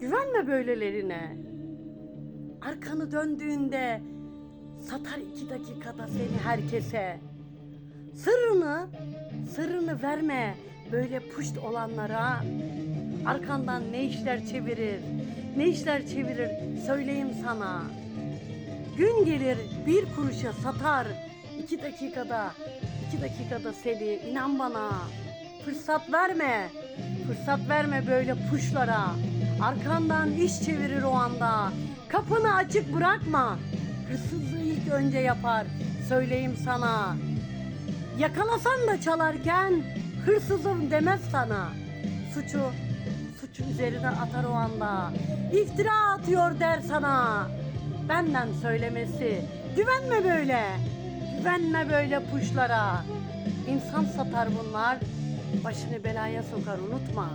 Güvenme böylelerine. Arkanı döndüğünde satar iki dakikada seni herkese. Sırrını, sırrını verme böyle puşt olanlara. Arkandan ne işler çevirir, ne işler çevirir söyleyeyim sana. Gün gelir bir kuruşa satar iki dakikada, iki dakikada seni inan bana. Fırsat verme, fırsat verme böyle puşlara. Arkandan iş çevirir o anda. Kapını açık bırakma. Hırsızlığı ilk önce yapar, söyleyeyim sana. Yakalasan da çalarken hırsızım demez sana. Suçu, suçu üzerine atar o anda. İftira atıyor der sana. Benden söylemesi. Güvenme böyle. Güvenme böyle puşlara. İnsan satar bunlar. Başını belaya sokar unutma.